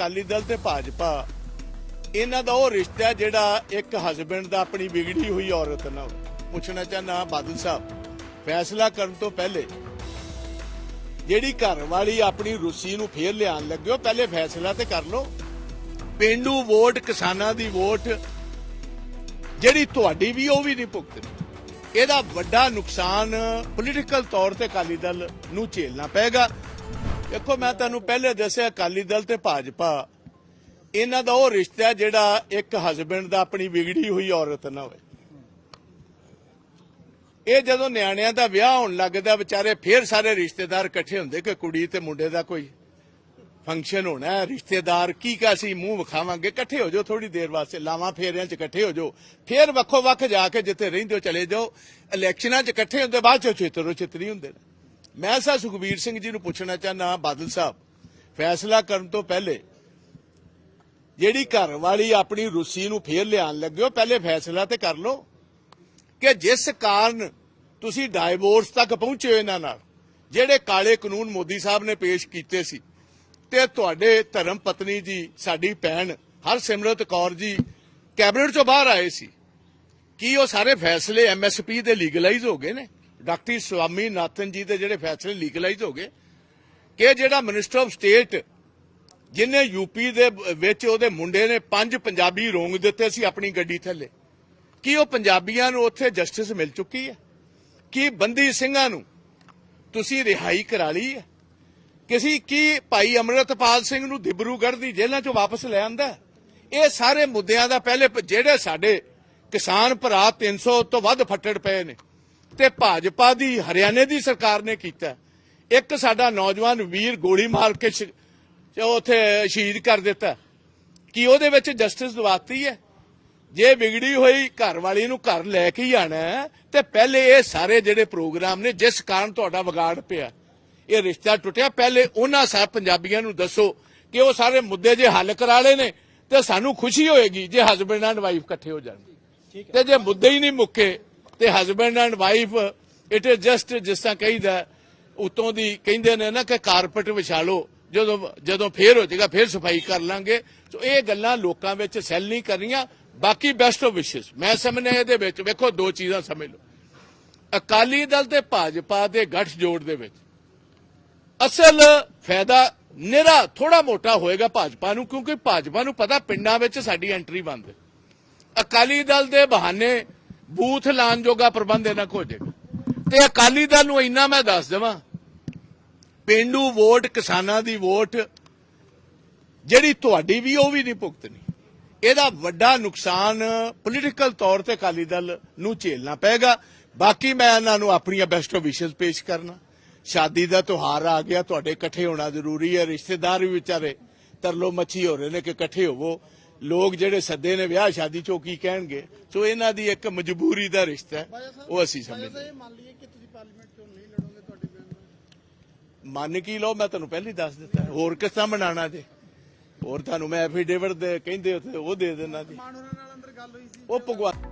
ਅਕਾਲੀ ਦਲ ਤੇ ਭਾਜਪਾ, ਇਹਨਾਂ ਦਾ ਉਹ ਰਿਸ਼ਤਾ ਹੈ ਜਿਹੜਾ ਇੱਕ ਹਸਬੰਡ ਦਾ ਆਪਣੀ ਵਿਗੜੀ ਹੋਈ ਔਰਤ ਨਾਲ। ਪੁੱਛਣਾ ਚਾਹਨਾ ਬਾਦਲ ਸਾਹਿਬ, ਫੈਸਲਾ ਕਰਨ ਤੋਂ ਪਹਿਲੇ ਜਿਹੜੀ ਘਰ ਵਾਲੀ ਆਪਣੀ ਰੁੱਸੀ ਨੂੰ ਫੇਰ ਲਿਆਉਣ ਲੱਗੇ ਹੋ ਪਹਿਲੇ ਫੈਸਲਾ ਤੇ ਕਰ ਲਓ। ਪਿੰਡੂ ਵੋਟ, ਕਿਸਾਨਾਂ ਦੀ ਵੋਟ, ਜਿਹੜੀ ਤੁਹਾਡੀ ਵੀ, ਉਹ ਵੀ ਨਹੀਂ ਭੁਗਤਣੀ। ਇਹਦਾ ਵੱਡਾ ਨੁਕਸਾਨ ਪੋਲੀਟੀਕਲ ਤੌਰ ਤੇ ਅਕਾਲੀ ਦਲ ਨੂੰ ਝੇਲਣਾ ਪਏਗਾ। ਦੇਖੋ, ਮੈਂ ਤੁਹਾਨੂੰ ਪਹਿਲੇ ਦੱਸਿਆ, ਅਕਾਲੀ ਦਲ ਤੇ ਭਾਜਪਾ। ਇਹਨਾਂ ਦਾ ਉਹ ਰਿਸ਼ਤਾ ਹੈ ਜਿਹੜਾ ਇੱਕ ਹਸਬੰਡ ਦਾ ਆਪਣੀ ਵਿਗੜੀ ਹੋਈ ਔਰਤ ਨਾਲ ਹੋਵੇ ਇਹ ਜਦੋਂ ਨਿਆਣਿਆਂ ਦਾ ਵਿਆਹ ਹੋਣ ਲੱਗਦਾ, ਵਿਚਾਰੇ ਫੇਰ ਸਾਰੇ ਰਿਸ਼ਤੇਦਾਰ ਇਕੱਠੇ ਹੁੰਦੇ ਕਿ ਕੁੜੀ ਤੇ ਮੁੰਡੇ ਦਾ ਕੋਈ ਫੰਕਸ਼ਨ ਹੋਣਾ ਹੈ, ਰਿਸ਼ਤੇਦਾਰ ਕੀ ਕਾ ਸੀ ਮੂੰਹ ਵਿਖਾਵਾਂਗੇ? ਇਕੱਠੇ ਹੋ ਜਾਓ ਥੋੜੀ ਦੇਰ ਵਾਸਤੇ, ਲਾਵਾਂ ਫੇਰਿਆਂ 'ਚ ਇਕੱਠੇ ਹੋ ਜਾਓ। ਫੇਰ ਵੱਖੋ ਵੱਖ ਜਾ ਕੇ ਜਿੱਥੇ ਰਹਿੰਦੇ ਹੋ ਚਲੇ ਜਾਓ। ਇਲੈਕਸ਼ਨਾਂ 'ਚ ਇਕੱਠੇ ਹੁੰਦੇ, ਬਾਅਦ 'ਚ ਚਿੱਤਰੋ ਚਿੱਤਰੀ ਹੁੰਦੇ ਨੇ। ਮੈਂ ਸਾ ਸੁਖਬੀਰ ਸਿੰਘ ਜੀ ਨੂੰ ਪੁੱਛਣਾ ਚਾਹਨਾ ਬਾਦਲ ਸਾਹਿਬ, ਫੈਸਲਾ ਕਰਨ ਤੋਂ ਪਹਿਲੇ ਜਿਹੜੀ ਘਰ ਵਾਲੀ ਆਪਣੀ ਰੁੱਸੀ ਨੂੰ ਫੇਰ ਲਿਆਉਣ ਲੱਗੇ ਹੋ, ਪਹਿਲੇ ਫੈਸਲਾ ਤੇ ਕਰ ਲਓ ਕਿ ਜਿਸ ਕਾਰਨ ਤੁਸੀਂ ਡਾਈਵੋਰਸ ਤੱਕ ਪਹੁੰਚੇ ਇਹਨਾਂ ਨਾਲ, ਜਿਹੜੇ ਕਾਲੇ ਕਾਨੂੰਨ ਮੋਦੀ ਸਾਹਿਬ ਨੇ ਪੇਸ਼ ਕੀਤੇ ਸੀ, ਤੇ ਤੁਹਾਡੇ ਧਰਮ ਪਤਨੀ ਜੀ, ਸਾਡੀ ਭੈਣ ਹਰਸਿਮਰਤ ਕੌਰ ਜੀ ਕੈਬਨਿਟ ਚੋਂ ਬਾਹਰ ਆਏ ਸੀ, ਕੀ ਉਹ ਸਾਰੇ ਫੈਸਲੇ ਐਮਐਸਪੀ ਦੇ ਲੀਗਲਾਈਜ਼ ਹੋ ਗਏ ਨੇ? ਡਾਕਟਰ ਸਵਾਮੀ ਨਾਥਨ ਜੀ ਦੇ ਜਿਹੜੇ ਫੈਸਲੇ ਲੀਗਲਾਈਜ਼ ਹੋ ਗਏ, ਕਿ ਜਿਹੜਾ ਮਿਨਿਸਟਰ ਆਫ ਸਟੇਟ ਜਿਨੇ ਯੂਪੀ ਦੇ ਵਿੱਚ ਉਹਦੇ ਮੁੰਡੇ ਨੇ ਪੰਜ ਪੰਜਾਬੀ ਰੋਂਗ ਦਿੱਤੇ ਸੀ ਆਪਣੀ ਗੱਡੀ ਥੱਲੇ, ਕੀ ਉਹ ਪੰਜਾਬੀਆਂ ਨੂੰ ਉੱਥੇ ਜਸਟਿਸ ਮਿਲ ਚੁੱਕੀ ਹੈ? ਕੀ ਬੰਦੀ ਸਿੰਘਾਂ ਨੂੰ ਤੁਸੀਂ ਰਿਹਾਈ ਕਰਾ ਲਈ ਹੈ? ਕਿਸੇ ਕੀ ਭਾਈ ਅਮਰਤਪਾਲ ਸਿੰਘ ਨੂੰ ਦਿਬਰੂਗੜ੍ਹ ਦੀ ਜੇਲ੍ਹਾਂ ਚੋਂ ਵਾਪਸ ਲੈ ਆਂਦਾ ਇਹ ਸਾਰੇ ਮੁੱਦਿਆਂ ਦਾ ਪਹਿਲੇ ਜਿਹੜੇ ਸਾਡੇ ਕਿਸਾਨ ਭਰਾ 300 ਤੋਂ ਵੱਧ ਫੱਟੜ ਪਏ ਨੇ। ਤੇ ਭਾਜਪਾ ਦੀ ਹਰਿਆਣੇ ਦੀ ਸਰਕਾਰ ਨੇ ਕੀਤਾ। ਇੱਕ ਸਾਡਾ ਨੌਜਵਾਨ ਵੀਰ ਗੋਲੀ ਮਾਰ ਕੇ ਉਥੇ ਸ਼ਹੀਦ ਕਰ ਦਿੱਤਾ। ਕੀ ਉਹਦੇ ਵਿੱਚ ਜਸਟਿਸ ਦਵਾਤੀ ਹੈ? ਜੇ ਵਿਗੜੀ ਹੋਈ ਘਰ ਵਾਲੀ ਨੂੰ ਘਰ ਲੈ ਕੇ ਹੀ ਆਣਾ ਤੇ ਪਹਿਲੇ ਇਹ ਸਾਰੇ ਜਿਹੜੇ ਪ੍ਰੋਗਰਾਮ ਨੇ ਜਿਸ ਕਾਰਨ ਤੁਹਾਡਾ ਵਿਗਾੜ ਪਿਆ ਇਹ ਰਿਸ਼ਤਾ ਟੁੱਟਿਆ। ਪਹਿਲੇ ਉਹਨਾਂ ਸਭ ਪੰਜਾਬੀਆਂ ਨੂੰ ਦੱਸੋ ਕਿ ਉਹ ਸਾਰੇ ਮੁੱਦੇ ਜੇ ਹੱਲ ਕਰਾ ਲਏ ਨੇ ਤੇ ਸਾਨੂੰ ਖੁਸ਼ੀ ਹੋਏਗੀ ਜੇ ਹਸਬੰਡ ਐਂਡ ਵਾਈਫ ਇਕੱਠੇ ਹੋ ਜਾਣ। ਤੇ ਜੇ ਮੁੱਦੇ ਹੀ ਨਹੀਂ ਮੁੱਕੇ ਤੇ husband and wife it is just ਜਿਸ ਤਰ੍ਹਾਂ ਕਹੀਦਾ, ਉਤੋਂ ਦੀ ਕਹਿੰਦੇ ਨੇ ਨਾ ਕਿ ਕਾਰਪਟ ਵਿਛਾ ਲਓ ਜਦੋਂ ਜਦੋਂ ਫੇਰ ਹੋ ਜਾਏਗਾ, ਫੇਰ ਸਫ਼ਾਈ ਕਰ ਲਾਂਗੇ। ਸੋ ਇਹ ਗੱਲਾਂ ਲੋਕਾਂ ਵਿੱਚ ਸੈੱਲ ਨਹੀਂ ਕਰਨੀਆਂ, ਬਾਕੀ ਬੈਸਟ ਆਫ ਵਿਸ਼ੇਸ ਮੈਂ ਸਮਝਦਾ ਇਹਦੇ ਵਿੱਚ, ਵੇਖੋ ਦੋ ਚੀਜ਼ਾਂ ਸਮਝ ਲਓ। ਅਕਾਲੀ ਦਲ ਤੇ ਭਾਜਪਾ ਦੇ ਗੱਠ ਜੋੜ ਦੇ ਵਿੱਚ। ਅਸਲ ਫਾਇਦਾ ਨਿਰਾ ਥੋੜਾ ਮੋਟਾ ਹੋਏਗਾ ਭਾਜਪਾ ਨੂੰ, ਕਿਉਂਕਿ ਭਾਜਪਾ ਨੂੰ ਪਤਾ ਪਿੰਡਾਂ ਵਿੱਚ ਸਾਡੀ ਐਂਟਰੀ ਬੰਦ ਅਕਾਲੀ ਦਲ ਦੇ ਬਹਾਨੇ ਬੂਥ ਲਾਣ ਜੋਗਾ ਪ੍ਰਬੰਧ ਇਹਨਾਂ ਕੋ ਹੋ ਤੇ ਅਕਾਲੀ ਦਲ ਨੂੰ ਇੰਨਾ ਮੈਂ ਦੱਸ ਦੇਵਾਂ, ਪਿੰਡੂ ਵੋਟ, ਕਿਸਾਨਾਂ ਦੀ ਵੋਟ, ਜਿਹੜੀ ਤੁਹਾਡੀ ਵੀ, ਉਹ ਵੀ ਨਹੀਂ ਭੁਗਤਣੀ। ਇਹਦਾ ਵੱਡਾ ਨੁਕਸਾਨ ਪੋਲੀਟੀਕਲ ਤੌਰ ਤੇ ਅਕਾਲੀ ਦਲ ਨੂੰ ਝੇਲਣਾ ਪਏਗਾ। ਬਾਕੀ ਮੈਂ ਇਹਨਾਂ ਨੂੰ ਆਪਣੀਆਂ ਬੈਸਟ ਵਿਸ਼ੇਸ ਪੇਸ਼ ਕਰਨਾ। ਸ਼ਾਦੀ ਦਾ ਤਿਉਹਾਰ ਆ ਗਿਆ, ਤੁਹਾਡੇ ਇਕੱਠੇ ਹੋਣਾ ਜ਼ਰੂਰੀ ਹੈ, ਰਿਸ਼ਤੇਦਾਰ ਵੀ ਵਿਚਾਰੇ ਤਰਲੋ ਮੱਛੀ ਹੋ ਰਹੇ ਨੇ ਕਿ ਇਕੱਠੇ ਹੋਵੋ। ਲੋਕ ਜਿਹੜੇ ਸੱਦੇ ਨੇ ਵਿਆਹ ਸ਼ਾਦੀ ਚੋਂ ਕੀ ਕਹਿਣਗੇ? ਸੋ ਇਹਨਾਂ ਦੀ ਇੱਕ ਮਜਬੂਰੀ ਦਾ ਰਿਸ਼ਤਾ ਹੈ ਉਹ ਅਸੀਂ ਸਮਝਦੇ ਇਹ ਮੰਨ ਲਈਏ ਕਿ ਤੁਸੀਂ ਪਾਰਲੀਮੈਂਟ ਚੋਂ ਨਹੀਂ ਲੜੋਗੇ ਤੁਹਾਡੇ ਬਿਆਨ ਨਾਲ ਮੰਨ ਕੀ ਲਓ ਮੈਂ ਤੁਹਾਨੂੰ ਪਹਿਲਾਂ ਹੀ ਦੱਸ ਦਿੱਤਾ ਹੋਰ ਕਿਸ ਤਰ੍ਹਾਂ ਬਣਾਉਣਾ ਜੇ? ਹੋਰ ਤੁਹਾਨੂੰ ਮੈਂ ਐਫੀਡੇਵਿਟ ਦੇ ਕਹਿੰਦੇ ਉਹ ਦੇ ਦੇਣਾ ਜੀ। ਉਹ ਭਗਵਾਨ